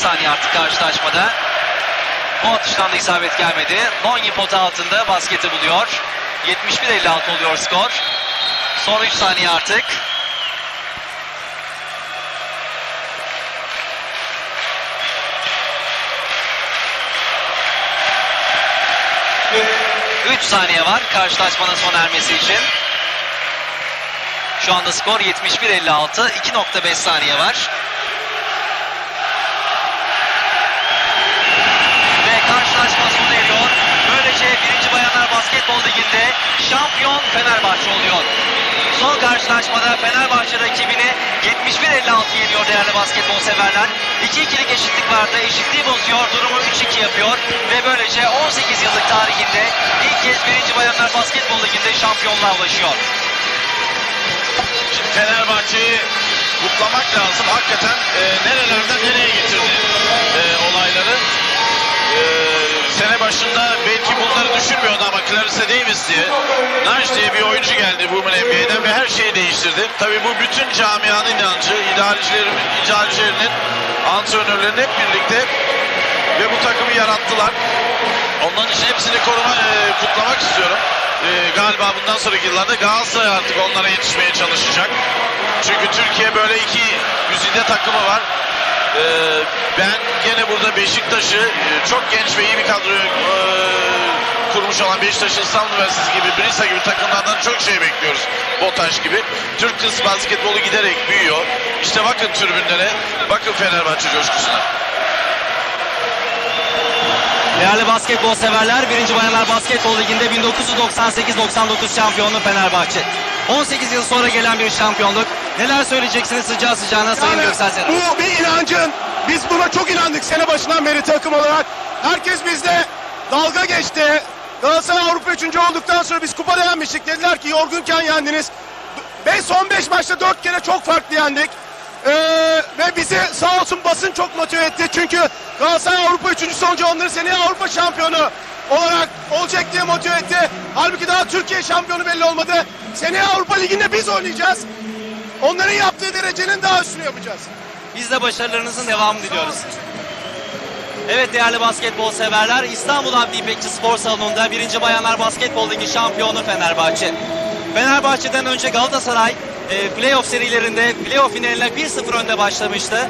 saniye artık karşılaşmada. O atıştan da isabet gelmedi. Nonyi pota altında basketi buluyor. 71-56 oluyor skor. Son 3 saniye artık. Üç saniye var karşılaşmanın sona ermesi için. Şu anda skor 71-56. 2.5 saniye var. Ve karşılaşma sona eriyor. Böylece birinci Bayanlar Basketbol şampiyon Fenerbahçe oluyor. Son karşılaşmada Fenerbahçe rakibini 71-56 yeniyor değerli basketbol severler. 2-2'lik eşitlik vardı. Eşitliği bozuyor. Durumu 3-2 yapıyor. Ve böylece 18 yıllık tarihinde ilk kez birinci Bayanlar Basketbol Ligi'nde şampiyonluğa ulaşıyor. Şimdi Fenerbahçe'yi kutlamak lazım. Hakikaten e, nerelerden nereye getirdi e, olayları. E, sene başında belki bunları düşünmüyordu ama Clarissa Davis diye Naj diye bir oyuncu geldi Women NBA'den ve her şeyi değiştirdi. Tabii bu bütün camianın inancı, idealcilerin, idealcilerinin, antrenörlerin hep birlikte ve bu takımı yarattılar. Onların için hepsini koruma, e, kutlamak istiyorum. E, galiba bundan sonraki yıllarda Galatasaray artık onlara yetişmeye çalışacak. Çünkü Türkiye böyle iki güzide takımı var. E, ben gene burada Beşiktaş'ı e, çok genç ve iyi bir kadro e, kurmuş olan Beşiktaş'ın Üniversitesi gibi, Brisa gibi takımlardan çok şey bekliyoruz. Botaş gibi. Türk kız basketbolu giderek büyüyor. İşte bakın tribünlere, bakın Fenerbahçe coşkusuna. Değerli basketbol severler, 1. Bayanlar Basketbol Ligi'nde 1998-99 şampiyonluğu Fenerbahçe. 18 yıl sonra gelen bir şampiyonluk. Neler söyleyeceksiniz sıcağı sıcağına Sayın Yani Göksel Sener? bu bir inancın. Biz buna çok inandık sene başından beri takım olarak. Herkes bizde dalga geçti. Galatasaray Avrupa 3. olduktan sonra biz kupada yenmiştik. Dediler ki yorgunken yendiniz. Ve son 5 maçta 4 kere çok farklı yendik. Ee, ve bizi sağ olsun basın çok motive etti. Çünkü Galatasaray Avrupa 3. olunca onları seneye Avrupa şampiyonu olarak olacak diye motive etti. Halbuki daha Türkiye şampiyonu belli olmadı. Seneye Avrupa Ligi'nde biz oynayacağız. Onların yaptığı derecenin daha üstünü yapacağız. Biz de başarılarınızın devamını diliyoruz. Evet değerli basketbol severler İstanbul Abdi İpekçi Spor Salonu'nda 1. Bayanlar Basketbol Ligi şampiyonu Fenerbahçe. Fenerbahçe'den önce Galatasaray e, playoff serilerinde playoff finaline 1-0 önde başlamıştı.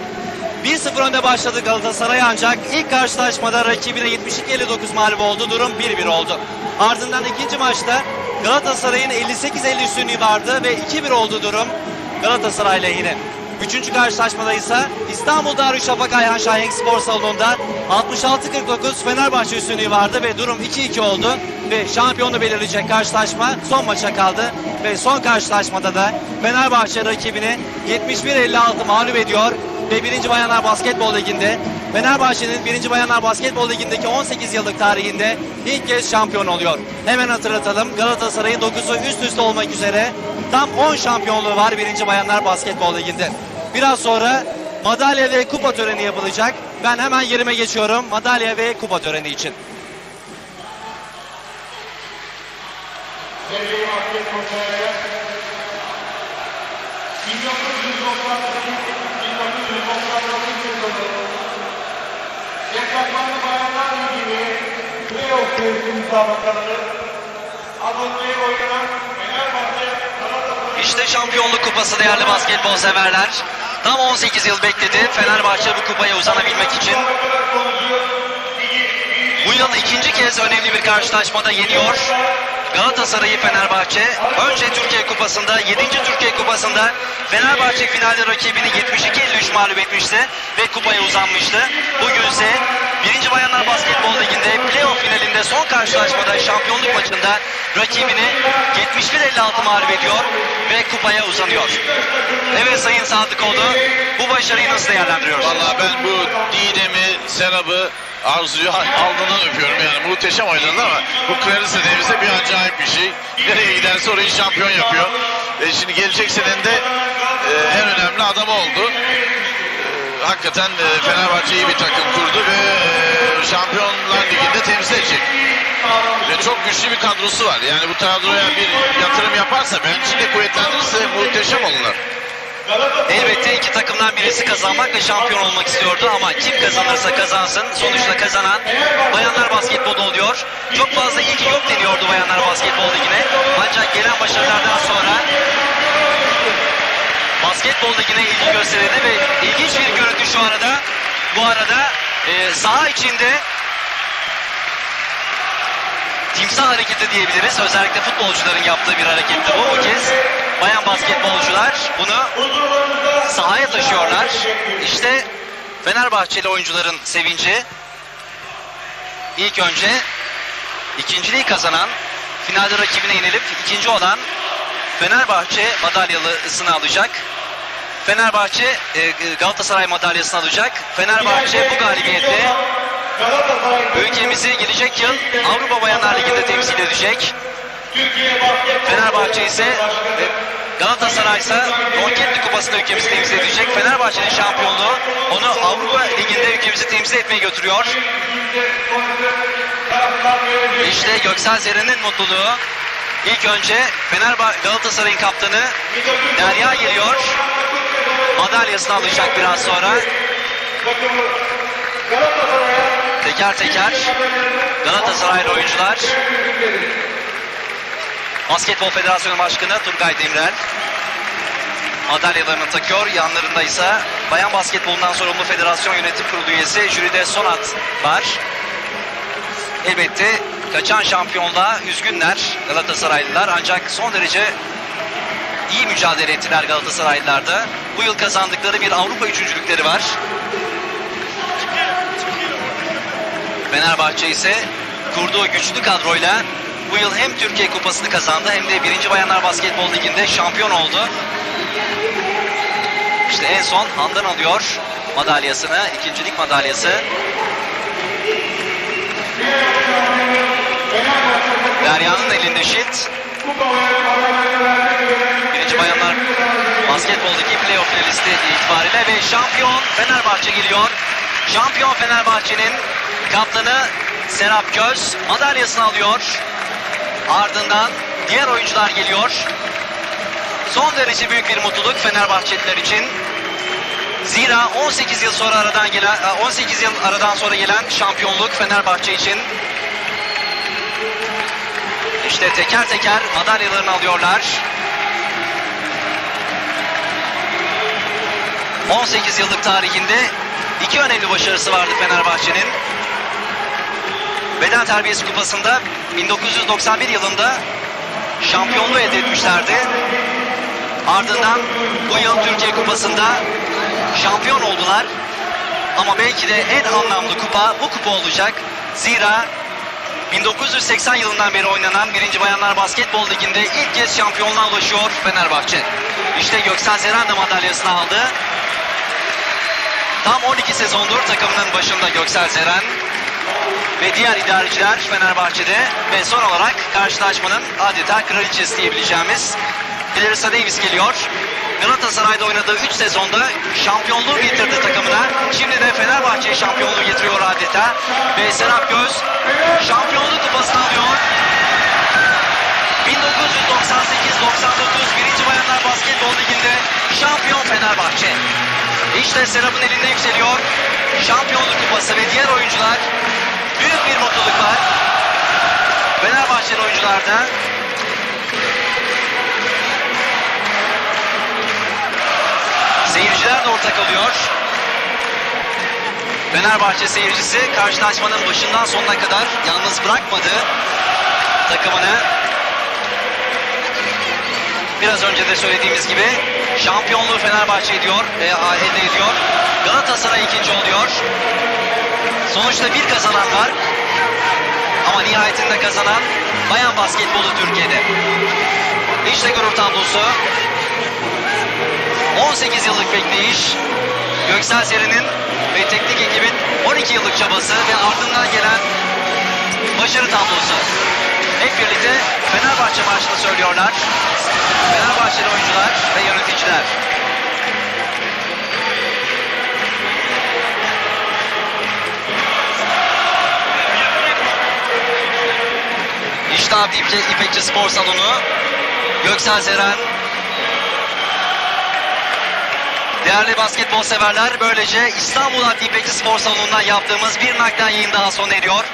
1-0 önde başladı Galatasaray ancak ilk karşılaşmada rakibine 72-59 mağlup oldu. Durum 1-1 oldu. Ardından ikinci maçta Galatasaray'ın 58-50 üstünlüğü vardı ve 2-1 oldu durum Galatasaray lehine. Üçüncü karşılaşmada ise İstanbul Darüşşafaka Ayhan Şahenk Spor Salonu'nda 66-49 Fenerbahçe üstünlüğü vardı ve durum 2-2 oldu. Ve şampiyonu belirleyecek karşılaşma son maça kaldı. Ve son karşılaşmada da Fenerbahçe rakibini 71-56 mağlup ediyor. Ve 1. Bayanlar Basketbol Ligi'nde Fenerbahçe'nin 1. Bayanlar Basketbol Ligi'ndeki 18 yıllık tarihinde ilk kez şampiyon oluyor. Hemen hatırlatalım Galatasaray'ın 9'u üst üste olmak üzere tam 10 şampiyonluğu var 1. Bayanlar Basketbol Ligi'nde. Biraz sonra madalya ve kupa töreni yapılacak. Ben hemen yerime geçiyorum madalya ve kupa töreni için. Sevgili basketbol severler, 1998-1999 yılında Deplasmanlı Bayanlar Ligi'ni playoff serisi müsabakaları adını oynanan Fenerbahçe Galatasaray İşte şampiyonluk kupası değerli basketbol severler. Tam 18 yıl bekledi Fenerbahçe bu kupaya uzanabilmek için. Bu yıl ikinci kez önemli bir karşılaşmada yeniyor. Galatasaray'ı Fenerbahçe önce Türkiye Kupası'nda 7. Türkiye Kupası'nda Fenerbahçe finalde rakibini 72-53 mağlup etmişti ve kupaya uzanmıştı. Bugün ise 1. Bayanlar Basketbol Ligi'nde playoff finalinde son karşılaşmada şampiyonluk maçında rakibini 71-56 mağlup ediyor ve kupaya uzanıyor. Evet Sayın Sadıkoğlu bu başarıyı nasıl değerlendiriyoruz? Vallahi ben bu Didem'i, Serap'ı, Arzu'yu alnından öpüyorum yani muhteşem oynadı ama bu Clarissa Davis'e bir acayip bir şey. Nereye giderse orayı şampiyon yapıyor. E şimdi gelecek senenin de e, en önemli adamı oldu. Hakikaten e, Fenerbahçe iyi bir takım kurdu ve e, Şampiyonlar Ligi'nde temsil edecek. Ve çok güçlü bir kadrosu var. Yani bu kadroya bir yatırım yaparsa, bench'inde kuvvetlendirirse muhteşem olurlar. Elbette iki takımdan birisi kazanmak ve şampiyon olmak istiyordu ama kim kazanırsa kazansın sonuçta kazanan bayanlar basketbolu oluyor. Çok fazla ilgi yok deniyordu bayanlar basketbol ligine. Ancak gelen başarılardan sonra basketbol ligine ilgi gösterildi ve ilginç bir görüntü şu arada. Bu arada e, saha içinde timsah hareketi diyebiliriz. Özellikle futbolcuların yaptığı bir hareketti bu. Bu kez bayan basketbolcular bunu sahaya taşıyorlar. İşte Fenerbahçeli oyuncuların sevinci. İlk önce ikinciliği kazanan, finalde rakibine yenilip ikinci olan Fenerbahçe madalyalısını alacak. Fenerbahçe e, Galatasaray madalyasını alacak. Fenerbahçe bu galibiyetle ülkemizi gelecek yıl Avrupa Bayanlar Ligi'nde temsil edecek. Fenerbahçe ise e, Galatasaray ise Ronketli Kupası'nda ülkemizi temsil edecek. Fenerbahçe'nin şampiyonluğu onu Avrupa Ligi'nde ülkemizi temsil etmeye götürüyor. İşte Göksel Zeren'in mutluluğu. İlk önce Fenerbahçe Galatasaray'ın kaptanı Derya geliyor. Madalyasını alacak biraz sonra. Teker teker Galatasaraylı oyuncular. Basketbol Federasyonu Başkanı Turgay Demirel madalyalarını takıyor. Yanlarında ise bayan basketbolundan sorumlu federasyon yönetim kurulu üyesi Jüride Sonat var. Elbette kaçan şampiyonluğa üzgünler Galatasaraylılar ancak son derece iyi mücadele ettiler Galatasaraylılar da. Bu yıl kazandıkları bir Avrupa üçüncülükleri var. Fenerbahçe ise kurduğu güçlü kadroyla bu yıl hem Türkiye Kupası'nı kazandı hem de 1. Bayanlar Basketbol Ligi'nde şampiyon oldu. İşte en son Handan alıyor madalyasını, ikincilik madalyası. Derya'nın elinde şit. Birinci Bayanlar Basketbol'daki playoff finalisti itibariyle ve şampiyon Fenerbahçe geliyor. Şampiyon Fenerbahçe'nin kaptanı Serap Göz madalyasını alıyor. Ardından diğer oyuncular geliyor. Son derece büyük bir mutluluk Fenerbahçeliler için. Zira 18 yıl sonra aradan gelen 18 yıl aradan sonra gelen şampiyonluk Fenerbahçe için. İşte teker teker madalyalarını alıyorlar. 18 yıllık tarihinde iki önemli başarısı vardı Fenerbahçe'nin. Beden Terbiyesi Kupası'nda 1991 yılında şampiyonluğu elde etmişlerdi. Ardından bu yıl Türkiye Kupası'nda şampiyon oldular. Ama belki de en anlamlı kupa bu kupa olacak. Zira 1980 yılından beri oynanan 1. Bayanlar Basketbol Ligi'nde ilk kez şampiyonluğa ulaşıyor Fenerbahçe. İşte Göksel Zeren de madalyasını aldı. Tam 12 sezondur takımının başında Göksel Zeren ve diğer idareciler Fenerbahçe'de ve son olarak karşılaşmanın adeta kraliçesi diyebileceğimiz Clarissa Davis geliyor. Galatasaray'da oynadığı 3 sezonda şampiyonluğu getirdi takımına. Şimdi de Fenerbahçe'ye şampiyonluğu getiriyor adeta. Ve Serap Göz şampiyonluk kupasını alıyor. 1998-99 1. Bayanlar Basketbol Ligi'nde şampiyon Fenerbahçe. İşte Serap'ın elinde yükseliyor. Şampiyonluk kupası ve diğer oyuncular büyük bir mutluluk var. Fenerbahçeli oyuncularda Seyirciler de ortak oluyor. Fenerbahçe seyircisi karşılaşmanın başından sonuna kadar yalnız bırakmadı takımını. Biraz önce de söylediğimiz gibi şampiyonluğu Fenerbahçe ediyor, e, elde ediyor. Galatasaray ikinci oluyor. Sonuçta bir kazanan var. Ama nihayetinde kazanan bayan basketbolu Türkiye'de. İşte gurur tablosu. 18 yıllık bekleyiş, Göksel Seri'nin ve teknik ekibin 12 yıllık çabası ve ardından gelen başarı tablosu. Hep birlikte Fenerbahçe marşını söylüyorlar. Fenerbahçeli oyuncular ve yöneticiler. İşte İpek- İpekçi Spor Salonu. Göksel Seren Değerli basketbol severler böylece İstanbul Adli Spor Salonu'ndan yaptığımız bir naklen yayın daha sona eriyor.